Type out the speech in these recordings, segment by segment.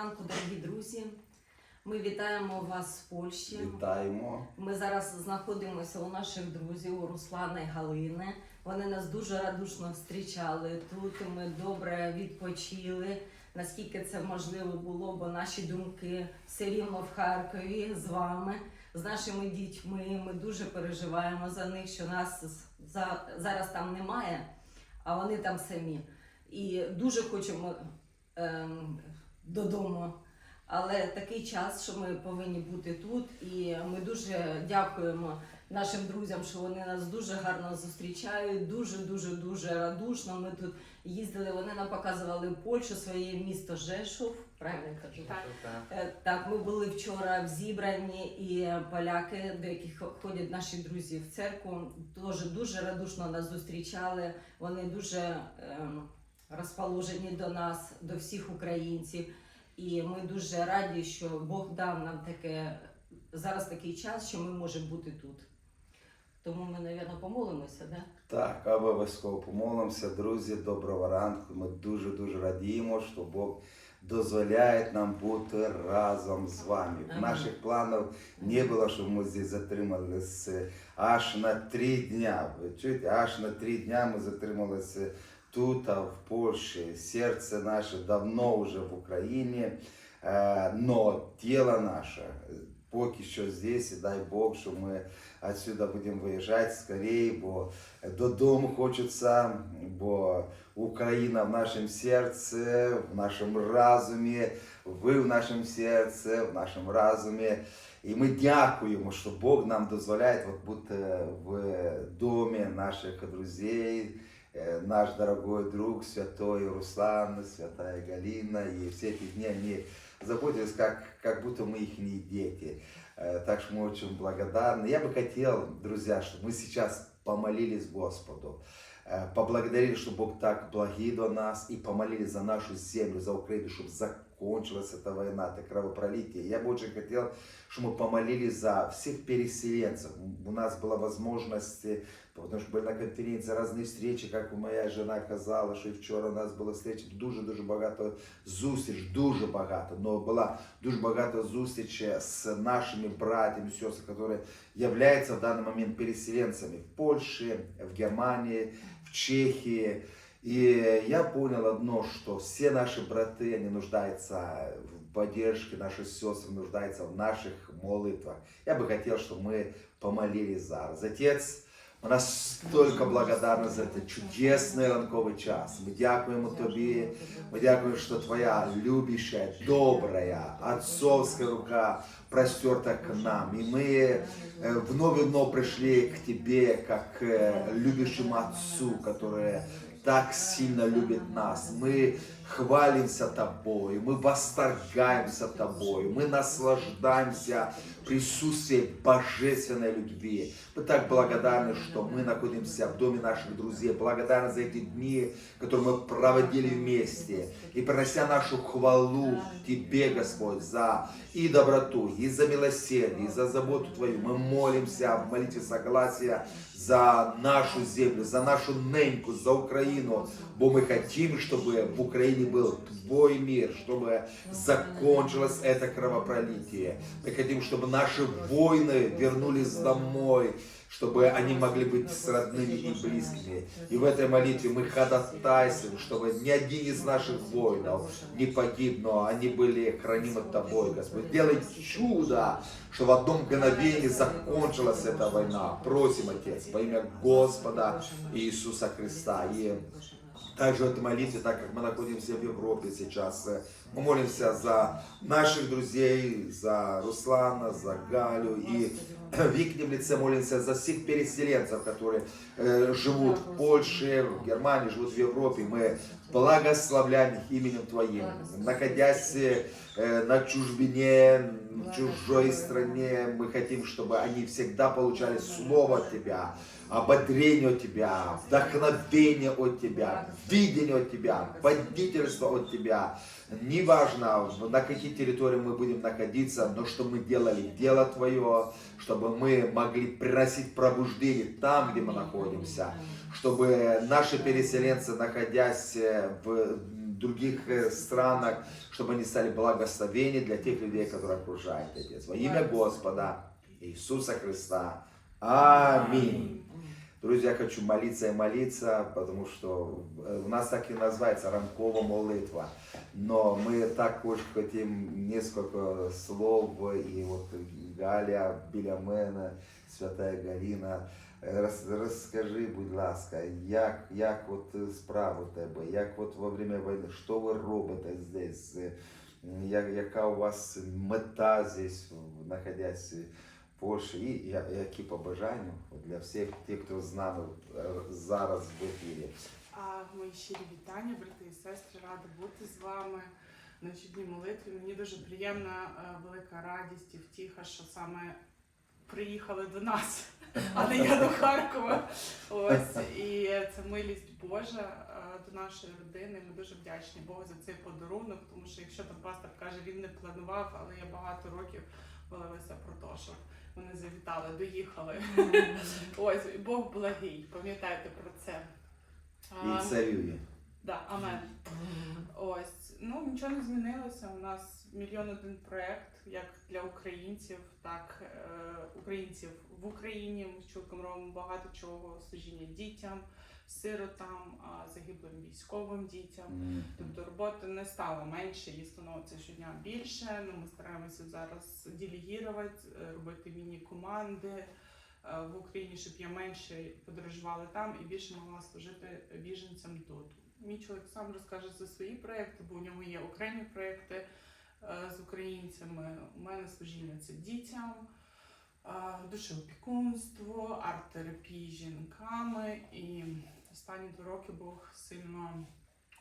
ранку, дорогі друзі. Ми вітаємо вас з Польщі. Вітаємо. Ми зараз знаходимося у наших друзів у Руслана і Галини. Вони нас дуже радушно зустрічали тут. Ми добре відпочили. Наскільки це можливо було, бо наші думки все рівно в Харкові з вами, з нашими дітьми. Ми дуже переживаємо за них, що нас за, зараз там немає, а вони там самі. І дуже хочемо ем, додому. Але такий час, що ми повинні бути тут, і ми дуже дякуємо нашим друзям, що вони нас дуже гарно зустрічають, дуже, дуже, дуже радушно. Ми тут їздили. Вони нам показували Польщу, своє місто Жешув. Правильно кажу? Е, Так, ми були вчора в зібранні, і поляки, до яких ходять наші друзі в церкву, теж дуже радушно нас зустрічали. Вони дуже ем, розположені до нас, до всіх українців. І ми дуже раді, що Бог дав нам таке зараз такий час, що ми можемо бути тут. Тому ми, мабуть, помолимося, да? Так, обов'язково помолимося, друзі. Доброго ранку. Ми дуже дуже радіємо, що Бог дозволяє нам бути разом з вами. В наших планах не було, щоб ми здесь затрималися аж на три дня. Ви чуєте, аж на три дня ми затрималися тут, а в Польщі. Серце наше давно вже в Україні, Е, но тіло наше поки що здесь, і дай Бог, що ми отсюда будемо виїжджати скорее, бо додому хочеться, бо Україна в нашому серці, в нашому разумі, ви в нашому серці, в нашому разумі. І ми дякуємо, що Бог нам дозволяє от бути в домі наших друзей, Э, наш дорогой друг, святой Руслан, святая Галина, и все эти дни они заботились, как, как будто мы их дети. Э, Так что мы очень благодарны. Я бы хотел, друзья, чтобы мы сейчас помолились Господу, э, поблагодарили, что Бог так благий до нас, и помолились за нашу землю, за Украину, чтобы закончилась эта война, это кровопролитие. Я бы очень хотел, чтобы мы помолились за всех переселенцев. У нас была возможность э, Потому що були на конференції різні встречі, як моя жена казала, що і вчора у нас була встреча, дуже-дуже багато зустріч, дуже багато. Но була дуже багато зустріч з нашими братьями, сестрами, які являются в даний момент переселенцями в Польщі, в Германії, в Чехії. И я понял одно, что все наши браты, они нуждаются в поддержке, наши сестры нуждаются в наших молитвах. Я бы хотел, чтобы мы помолились зараз. Отец, ми настільки благодарні за цей чудесний ранковий час. Ми дякуємо Тобі. Ми дякуємо, що Твоя любящая, добрая, отцовская рука простерта к нам. И мы э, вновь и вновь пришли к Тебе, как к любящему Отцу, который так сильно любит нас. Мы хвалимся Тобой, мы восторгаемся Тобой, мы наслаждаемся присутствием божественной любви. Мы так благодарны, что мы находимся в доме наших друзей, благодарны за эти дни, которые мы проводили вместе, и принося нашу хвалу Тебе, Господь, за и доброту, и за милосердие, и за заботу Твою. Мы молимся в молитве согласия за нашу землю, за нашу неньку, за Украину, бо мы хотим, чтобы в Украине был Твой мир, чтобы закончилось это кровопролитие. Мы хотим, чтобы наши воины вернулись домой, чтобы они могли быть с родными и близкими. И в этой молитве мы ходатайствуем, чтобы ни один из наших воинов не погиб, но они были хранимы Тобой, Господь. Делай чудо, что в одном мгновении закончилась эта война. Просим, Отец, во имя Господа Иисуса Христа. И также в этой молитве, так как мы находимся в Европе сейчас, э, мы молимся за наших друзей, за Руслана, за Галю и в их лице молимся за всех переселенцев, которые э, живут в Польше, в Германии, живут в Европе. Мы благословляем их именем Твоим, находясь э, на чужбине, в чужой стране. Мы хотим, чтобы они всегда получали слово от Тебя, ободрение от Тебя, вдохновение от Тебя, видение от Тебя, водительство от Тебя. Неважно, на какой территории мы будем находиться, но что мы делали дело Твое, чтобы мы могли приносить пробуждение там, где мы находимся, чтобы наши переселенцы, находясь э, в других э, странах, чтобы они стали благословением для тех людей, которые окружают, Отец. Во имя Господа Иисуса Христа. Аминь. Друзья, я хочу молиться и молиться, потому что э, у нас так и называется ранкова молитва. Но мы також хотим несколько слов, и вот Галя біля мене, свята Галіна, е, роз, розкажи, будь ласка, як, як от справи у тебе, як от во время війни, що ви робите здесь, Е, як, яка у вас мета здесь, знаходясь в Польщі, і які побажання для всіх тих, хто з нами е, зараз в ефірі. А мої щирі вітання, брати і сестри, рада бути з вами на чудній молитві. Мені дуже приємна е, велика радість і втіха, що саме приїхали до нас, а не я до Харкова. Ось і це милість Божа е, до нашої родини. Ми дуже вдячні Богу за цей подарунок, тому що якщо там пастор каже, він не планував, але я багато років молилася про те, щоб вони завітали, доїхали. Ось Бог благий, пам'ятайте про це. І царює. Да, амен. Ось, ну нічого не змінилося. У нас мільйон один проект, як для українців, так е, українців в Україні. Ми з чоловіком робимо багато чого, служіння дітям, сиротам, а, загиблим військовим дітям. Мгм. Тобто роботи не стало менше, її становиться щодня більше. Ну, ми стараємося зараз делегувати, е, робити міні-команди е, в Україні, щоб я менше подорожувала там і більше могла служити біженцям тут. Мій чоловік сам розкаже за свої проекти, бо у нього є окремі проекти е, з українцями. У мене служіння це дітям. Душеопікунство, арт-терапії жінками. І останні два роки Бог сильно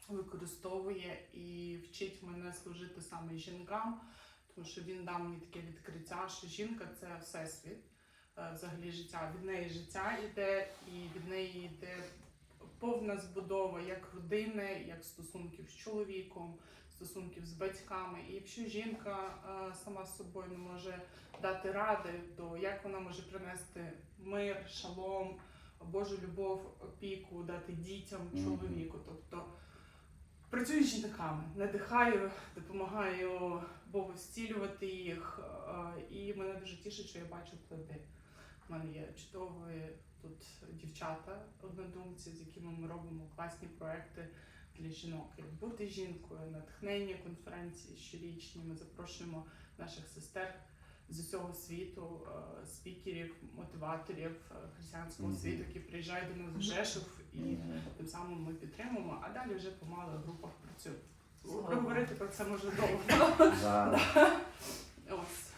використовує і вчить мене служити саме жінкам, тому що він дав мені таке відкриття, що жінка це всесвіт, е, взагалі життя. Від неї життя йде, і від неї йде повна збудова як родини, як стосунків з чоловіком, стосунків з батьками. І якщо жінка е, сама з собою не може дати ради, то як вона може принести мир, шалом, Божу любов, опіку, дати дітям, чоловіку? Тобто працюю з жінками, надихаю, допомагаю Богу зцілювати їх. е, І мене дуже тішить, що я бачу плоди. У мене є чудові тут дівчата, однодумці, з якими ми робимо класні проекти для жінок. Як бути жінкою, натхнення конференції щорічні. Ми запрошуємо наших сестер з усього світу, е, спікерів, мотиваторів е, християнського світу, які приїжджають до нас в Жешов і тим самим ми підтримуємо, а далі вже помало в групах працюють. Слава Проговорити про це може довго. Ось.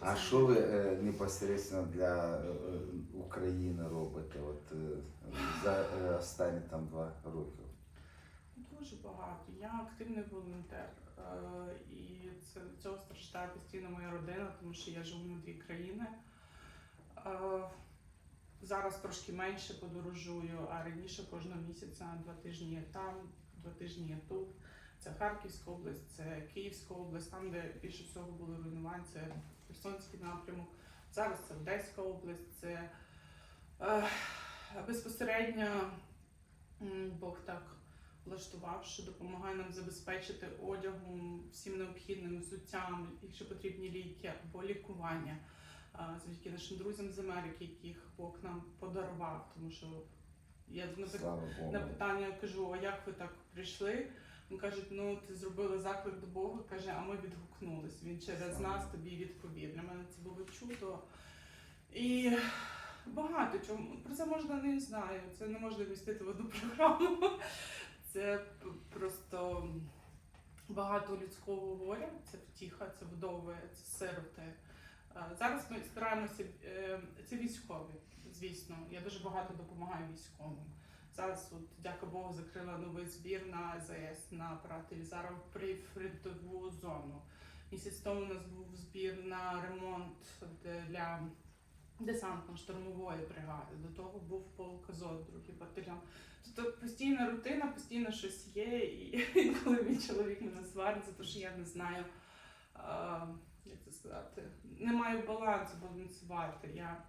А що ви е, непосередньо для е, України робите от, е, за е, останні там два роки? Активний волонтер, е, і це цього страждає постійно моя родина, тому що я живу на дві країни. Е, Зараз трошки менше подорожую, а раніше кожного місяця два тижні я там, два тижні я тут. Це Харківська область, це Київська область, там, де більше всього було руйнувань, це Херсонський напрямок. Зараз це Одеська область, це е, безпосередньо Бог так влаштував, що допомагає нам забезпечити одягом, всім необхідним взуттям, якщо потрібні ліки або лікування. Завдяки нашим друзям з Америки, яких Бог нам подарував, тому що я на, питання кажу, а як ви так прийшли? Він каже, ну ти зробили заклик до Бога, каже, а ми відгукнулись. Він через Слава нас тобі відповів. Для мене це було чудо. І багато чому про це можна не знаю. Це не можна вмістити в одну програму. Це просто багато людського горя, це втіха, це вдови, це сироти. Зараз ми стараємося, е, це військові, звісно. Я дуже багато допомагаю військовим. Зараз, от, дяка Богу, закрила новий збір на АЗС на апарати Лізаров при фритову зону. Місяць тому у нас був збір на ремонт для десантно-штурмової бригади. До того був полк Азот, другий батальйон. Тобто постійна рутина, постійно щось є. І коли мій чоловік мене сварить за те, що я не знаю, як це сказати, не маю балансу балансувати. Я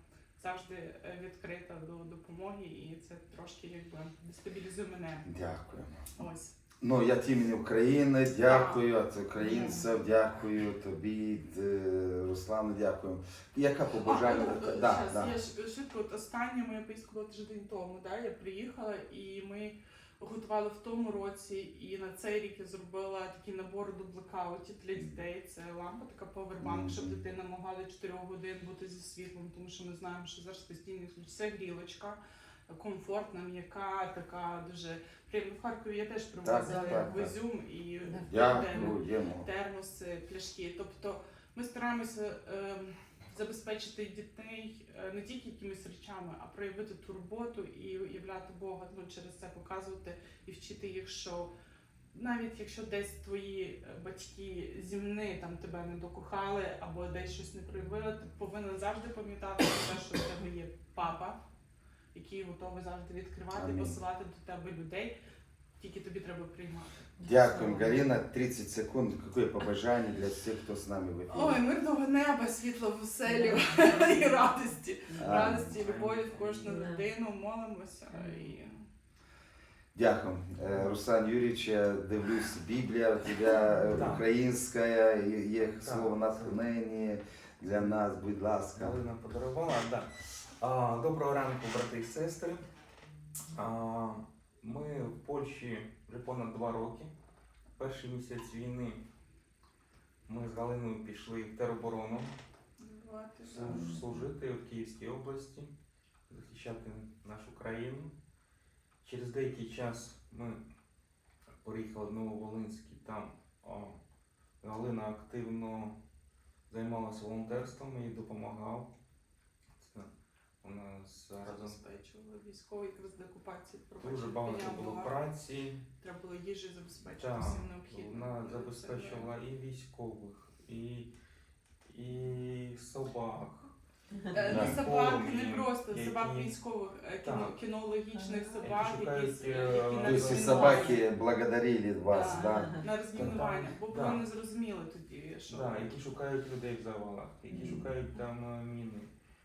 завжди відкрита до допомоги, і це трошки якби дестабілізує мене. Дякуємо. Ось. Ну, я від імені України дякую, від українців дякую, тобі, е, Руслану, дякую. Яка побажання? А, ну, да, щас, да. Я ж швидко, от остання моя поїздка тиждень тому. Да? Я приїхала і ми готували в тому році, і на цей рік я зробила такий набор до блекаутів для дітей. Це лампа, така повербанк, щоб дитина могла до 4 годин бути зі світлом, тому що ми знаємо, що зараз постійно це грілочка. Комфортна, м'яка, така дуже приємна. В Харкові я теж привозила так, як в. Ізюм і Дякуємо. термоси, пляшки. Тобто ми стараємося ем, забезпечити дітей е, не тільки якимись речами, а проявити турботу і являти Бога, ну через це показувати і вчити їх, що навіть якщо десь твої е, батьки зімни там тебе не докохали або десь щось не проявили, ти повинен завжди пам'ятати про те, що в тебе є папа, який готовий завжди відкривати Амінь. посилати до тебе людей. Тільки тобі треба приймати. Дякуємо, Галина. 30 секунд. Яке побажання для всіх, хто з нами в ефірі? Ой, мирного неба, світла в оселю і радості. Радості і любові в кожну людину, молимося і Дякую. Е, Руслан Юрійович, я дивлюсь, Біблія у тебе е, українська, є- є слово натхнення для нас, будь ласка. Галина подарувала, да. Доброго ранку, брати і сестри. Ми в Польщі вже понад два роки. Перший місяць війни ми з Галиною пішли в тероборону служити в Київській області, захищати нашу країну. Через деякий час ми приїхали в Нововолинськ, і там Галина активно займалася волонтерством, їй допомагав. У нас разом забезпечували військові якраз до окупації дуже багато було праці. Треба було їжі забезпечити Так, всім необхідним. вона забезпечувала і військових, і, і собак. Е, Да. Не собак, не просто які- собак військових, е, кіно, кінологічних собак, Які шукають, які, е, собаки благодарили вас, Да. да? на розмінування, бо Да. було не зрозуміло тоді, що Да, які шукають людей в завалах, які шукають там міни.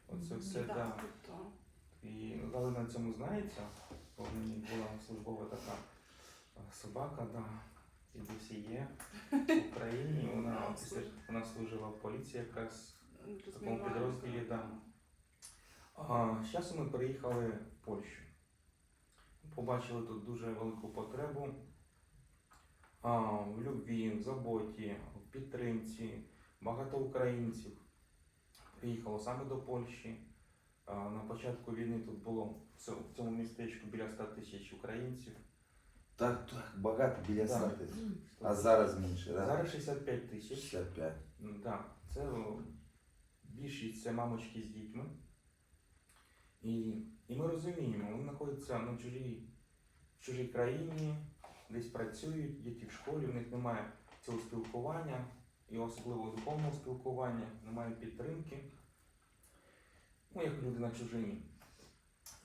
Оце все Да, так. тобто, І Галина на цьому знається, бо в неї була службова така е, собака, да. І досі є в Україні. Вона Да, після вона служила в поліції якраз в такому підрозділі. Да. А, з часом ми приїхали в Польщу. Побачили тут дуже велику потребу а, в любві, в заботі, в підтримці. Багато українців приїхало саме до Польщі. На початку війни тут було в цьому- містечку біля 100 тисяч українців. Так, так, багато біля Да. 100 тисяч. А зараз менше, да? Зараз 65 тисяч. 65. М, Так, це більшість це мамочки з дітьми. І, і ми розуміємо, вони знаходяться на чужій, в чужій країні, десь працюють, діти в школі, в них немає цього спілкування, і особливо духовного спілкування, немає підтримки. Ну, як люди на чужині.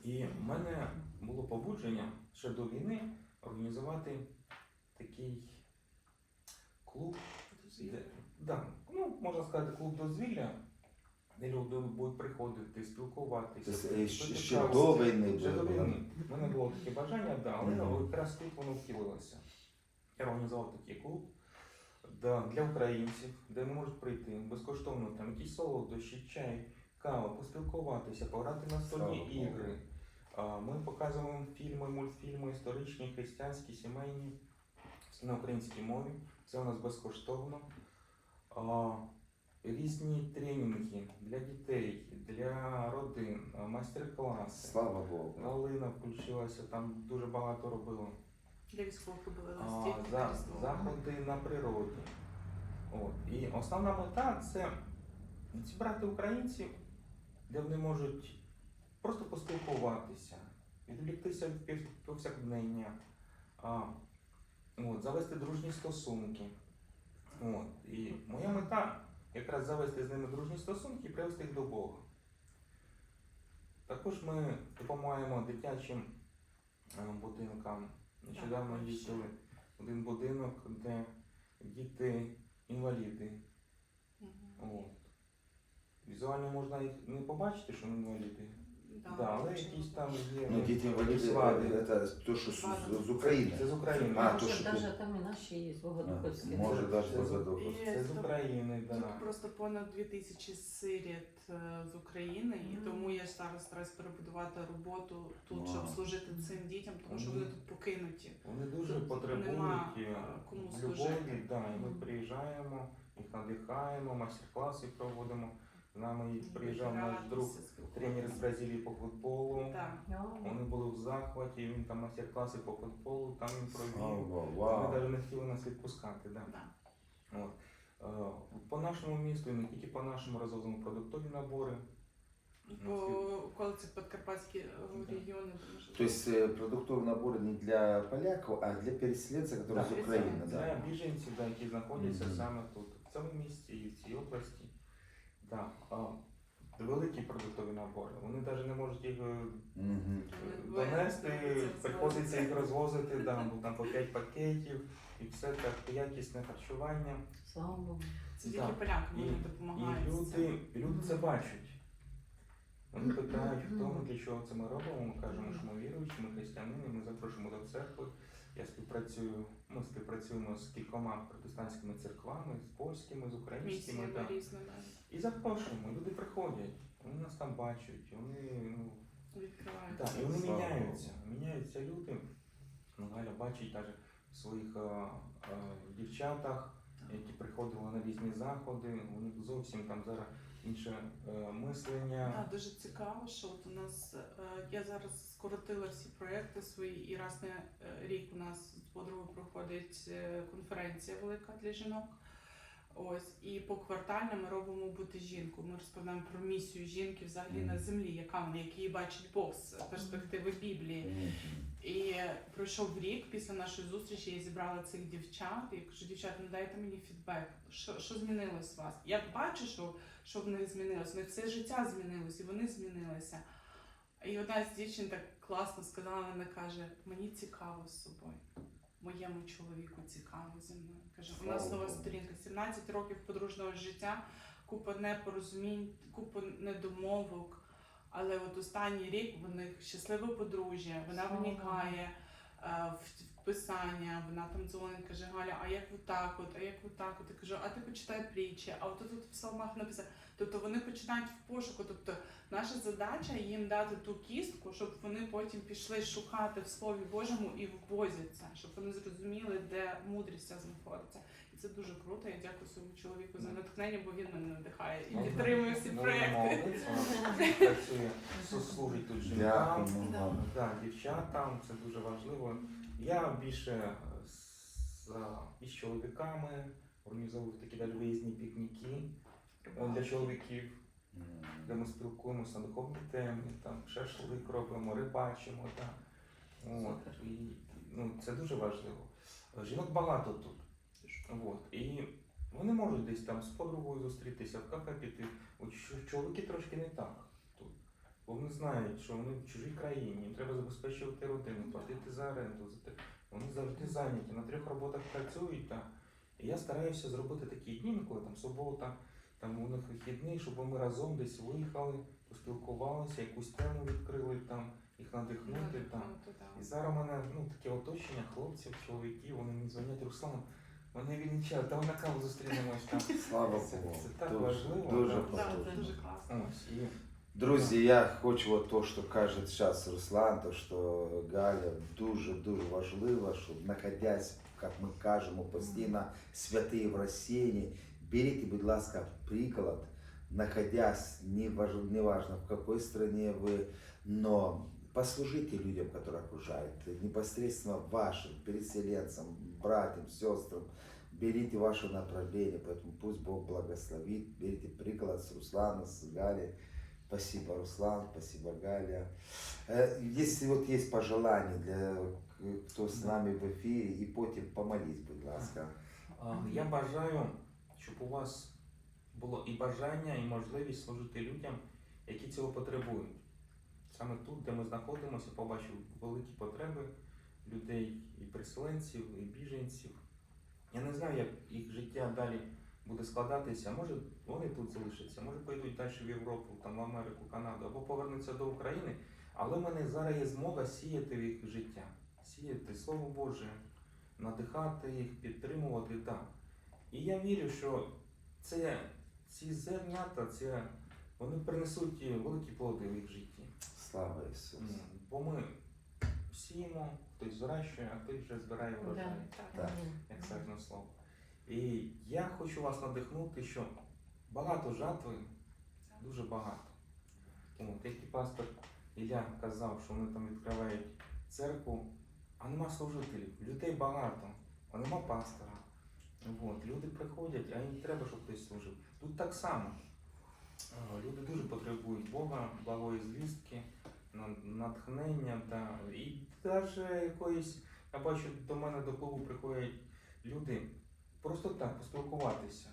І в мене було побудження ще до війни організувати такий клуб де, да, ну, можна сказати, клуб дозвілля, де люди будуть приходити, спілкуватися. Тобто, ще- каву. до війни Ще до війни. У мене було таке бажання, да, але якраз тут воно втілилося. Я організував такий клуб да, для українців, де вони можуть прийти безкоштовно, там якісь солодощі, чай, кава, поспілкуватися, пограти на столі ігри. А, Ми показуємо фільми, мультфільми історичні, християнські, сімейні, на українській мові. Це у нас безкоштовно. А, Різні тренінги для дітей, для родин, майстер-класи. Слава Богу. Галина включилася, там дуже багато робила. Для військових робили А, листівки. за, заходи на природі. От. І основна мета це зібрати українців, де вони можуть просто поспілкуватися, відволіктися від повсякдення, а, от, завести дружні стосунки. От. І моя мета якраз завести з ними дружні стосунки і привести їх до Бога. Також ми допомагаємо дитячим е, будинкам. Нещодавно Так, їздили в один будинок, де діти інваліди. Угу. Візуально можна їх не побачити, що вони інваліди. Да, Да, але дуже якісь багато. там є. Ну, дети инвалиды, Свади. э, это то, что с, с Украины. Це з України. А, то, Може, що навіть там і наші є богодуховські. А, може. даже Це з- Богодухов. Це з України, Тут да. просто понад 2000 сиріт е, з України, і Мгм. тому я зараз стараюсь перебудувати роботу тут, щоб Вау. служити цим дітям, тому що Мгм. вони тут покинуті. Вони дуже Тут потребують нема, і е, кому любові, служити. да, і ми Мгм. приїжджаємо, їх надихаємо, майстер-класи проводимо. З нами приїжджав наш Гратися, друг, спілкуватися. тренер з Бразилії по футболу. Так. Вони були в захваті, він там майстер-класи по футболу, там він провів. Вау, Вони вау. навіть не хотіли нас відпускати. Да. Да. От. Е, По нашому місту і не тільки по нашому розвозимо продуктові набори. Бо коли це подкарпатські е, Да. регіони, тому що То есть э, продуктовый набор не для поляков, а для переселенцев, которые Да, из Украины, Для да. біженців, да, які знаходяться Мгм. саме тут, в цьому місті і в цій області. Да. А, великі продуктові набори. Вони навіть не можуть їх е, донести, приходиться їх розвозити. да, бо там по 5 пакетів і все так, якісне харчування. Слава Богу. це тільки Так. поляки І, вони і допомагають. з люди, і люди це бачать. Вони питають, хто ми, для чого це ми робимо. Ми кажемо, що ми віруючі, ми християнини, ми запрошуємо до церкви. Я співпрацюю, ми співпрацюємо з кількома протестантськими церквами, з польськими, з українськими. Місіями Да. різними І запрошуємо, люди приходять, вони нас там бачать, вони ну, відкривають. так, і вони Слава міняються. Міняються люди. Ну, Галя бачить навіть в своїх е, е, дівчатах, які приходили на різні заходи, у них зовсім там зараз інше е, мислення. Так, дуже цікаво, що от у нас е, я зараз скоротила всі проекти свої, і раз на е, рік у нас з подругою проходить конференція велика для жінок. Ось і поквартально ми робимо бути жінку. Ми розповідаємо про місію жінки взагалі Мгм. на землі, яка вона, як її бачить Бог з перспективи Біблії. І пройшов рік після нашої зустрічі. Я зібрала цих дівчат. І кажу, дівчата, ну дайте мені фідбек. Що, що змінилось у вас? Я бачу, що, що в них змінилось. У них все життя змінилось, і вони змінилися. І одна з дівчин так класно сказала, вона каже: мені цікаво з собою. Моєму чоловіку цікаво зі мною. Каже, у нас нова сторінка, 17 років подружнього життя, купа непорозумінь, купа недомовок. Але от останній рік в них щасливе подружжя, вона Слава вникає е, в писання, вона там дзвонить, каже, Галя, а як отак от, а як отак от? Я кажу, а ти почитай притчі, а от тут в псалмах написано. Тобто вони починають в пошуку. Тобто наша задача їм дати ту кістку, щоб вони потім пішли шукати в Слові Божому і в Бозі це, щоб вони зрозуміли, де мудрість знаходиться. Це дуже круто. Я дякую своєму чоловіку за натхнення, бо він мене надихає і Ну, підтримує всі ну, проекти. працює, служить тут жінкам. Дякую Да. Так, дівчатам, це дуже важливо. Я більше е, з, із чоловіками організовую такі навіть виїзні пікніки е, для чоловіків, де ми спілкуємося на духовні теми, там шашлик робимо, рибачимо. Так. От, і, ну, це дуже важливо. Жінок багато тут. От, і вони можуть десь там з подругою зустрітися, в кафе піти. От чоловіки трошки не так тут. Бо вони знають, що вони в чужій країні, їм треба забезпечувати родину, платити за оренду. За те. Вони завжди зайняті, на трьох роботах працюють. Та. І я стараюся зробити такі дні, коли там субота, там у них вихідний, щоб ми разом десь виїхали, поспілкувалися, якусь тему відкрили там, їх надихнути. Там. І зараз у мене ну, таке оточення хлопців, чоловіків, вони мені дзвонять Руслан. Мене він час, давай на каву зустрінемось там. Слава Це- Богу. це так Дуже, важливо, дуже да. Так, потужно. це дуже класно. Ось, і Друзі, я хочу вот то, що каже сейчас Руслан, то що Галя дуже дуже важливо, щоб находясь, як ми кажемо постійно, святі в Росії, беріть, будь ласка, приклад, находясь, не важ- неважно в какой стране вы, но послужите людям, которые окружают, непосредственно вашим переселенцам, братьям, сестрам, берите ваше направление, поэтому пусть Бог благословит, берите приклад с Руслана, с Галей, Спасибо, Руслан, спасибо, Галя. Э, Если вот есть пожелания для э, кто с нами в ефірі, і потім помолись, будь ласка. а, я бажаю, щоб у вас було і бажання, і можливість служити людям, які цього потребують. Саме тут, де ми знаходимося, побачив великі потреби Людей, і переселенців, і біженців. Я не знаю, як їх життя далі буде складатися. Може вони тут залишаться, може поїдуть далі в Європу, там в Америку, Канаду, або повернуться до України. Але в мене зараз є змога сіяти в їх життя, сіяти Слово Боже, надихати їх, підтримувати. Так. І я вірю, що це, ці зернята, це, вони принесуть великі плоди в їх житті. Слава Ісусу. Бо ми сіємо, хтось зрощує, а хтось вже збирає врожай, Так. як сказано слово. І я хочу вас надихнути, що багато жатви, дуже багато. От, як і пастор Ілля казав, що вони там відкривають церкву, а нема служителів, людей багато, а нема пастора. От, люди приходять, а їм треба, щоб хтось служив. Тут так само. Люди дуже потребують Бога, благої звістки, на- натхнення. Да. І навіть якоїсь, я бачу, до мене до клубу приходять люди просто так поспілкуватися.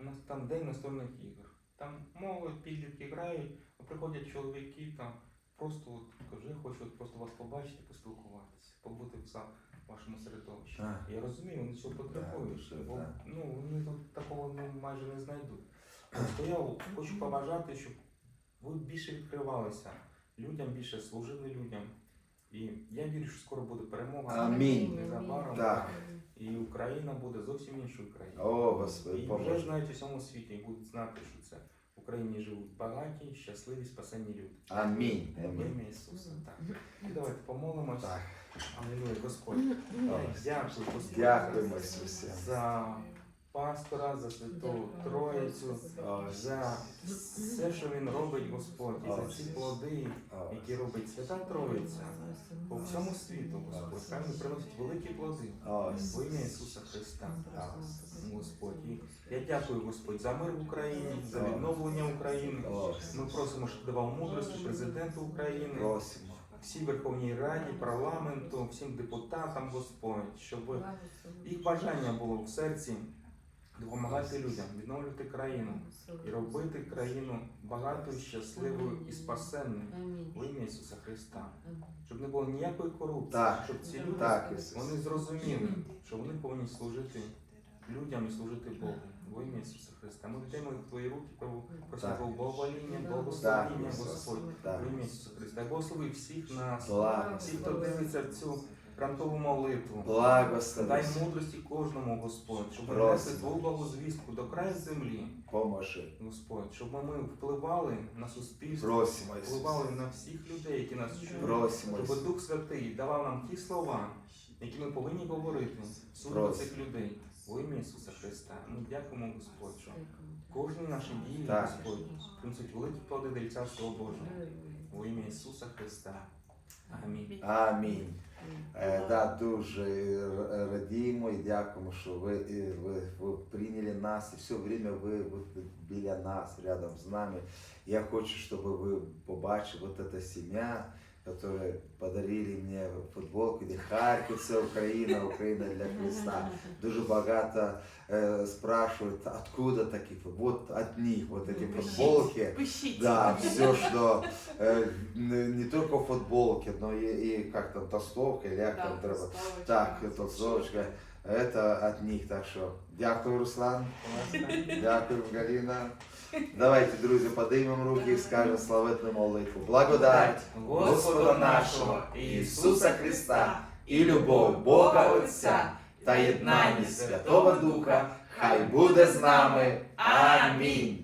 У нас там день настольних ігор. Там молодь, підлітки грають, а приходять чоловіки там. Просто от кажу, я хочу от просто вас побачити, поспілкуватися, побути в са- вашому середовищі. А. Я розумію, вони цього потребують, дуже, бо да. ну, вони тут такого ну, майже не знайдуть. То я хочу побажати, щоб ви більше відкривалися людям, більше служили людям. І я вірю, що скоро буде перемога. Амінь. Незабаром. Так. І Україна буде зовсім іншою країною. О, Господи, І вже знають у всьому світі і будуть знати, що це в Україні живуть багаті, щасливі, спасені люди. Амінь. Амінь. Ісуса. Так. І давайте помолимось. Так. Алілуя, Господь. Дякую, Господь. Дякуємо Ісусі. За пастора, за святу Троїцю, за все, що він робить, Господь, і за ці плоди, які робить Свята Троїця по всьому світу, Господь. Хай вони приносять великі плоди в ім'я Ісуса Христа. Господь. І я дякую, Господь, за мир в Україні, за відновлення України. Ми просимо, щоб давав мудрості президенту України, просимо. всій Верховній Раді, парламенту, всім депутатам, Господь, щоб їх бажання було в серці допомагати людям, відновлювати країну і робити країну багатою, щасливою і спасенною в ім'я Ісуса Христа, щоб не було ніякої корупції, щоб ці люди вони зрозуміли, що вони повинні служити людям і служити Богу. Во ім'я Ісуса Христа. Ми йдемо в Твої руки, просимо благовоління, благословіння, Господь, во ім'я Ісуса Христа. Благослови всіх нас, всіх, хто дивиться в цю ранкову молитву. Благослови. Дай мудрості кожному, Господь, щоб ми Просимо. несли Твою благозвістку до краю землі, Поможи. Господь, щоб ми впливали на суспільство, Просимо Ісус. впливали на всіх людей, які нас чують. Просимо Щоб Ісус. Дух Святий давав нам ті слова, які ми повинні говорити суду цих людей. Во ім'я Ісуса Христа. Ми дякуємо, Господь, що кожні наші дії, Так. Господь, принесуть великі плоди для Царства Божого. Во ім'я Ісуса Христа. Амінь. Амінь. Е, да, дуже радіємо і дякуємо, що ви, ви, ви прийняли нас і все время ви, ви біля нас, рядом з нами. Я хочу, щоб ви побачили вот эта сім'я, которые подарили мне футболку, де Харків, це Україна, Україна для Христа. Дуже багато е, спрашивают, откуда такі вот от них, вот эти футболки. Пишіть. Да, все, что э, не, не только футболки, но и, и как там толстовка, или як Да, там треба. толстовочка. Так, толстовочка. Это от них, так що дякую, Руслан, Будь ласка. дякую, Галина. Давайте, друзі, подіймемо руки і скажемо славетну молитву. Благодать Господа нашого Ісуса Христа і любов Бога Отця та єднання Святого Духа хай буде з нами. Амінь.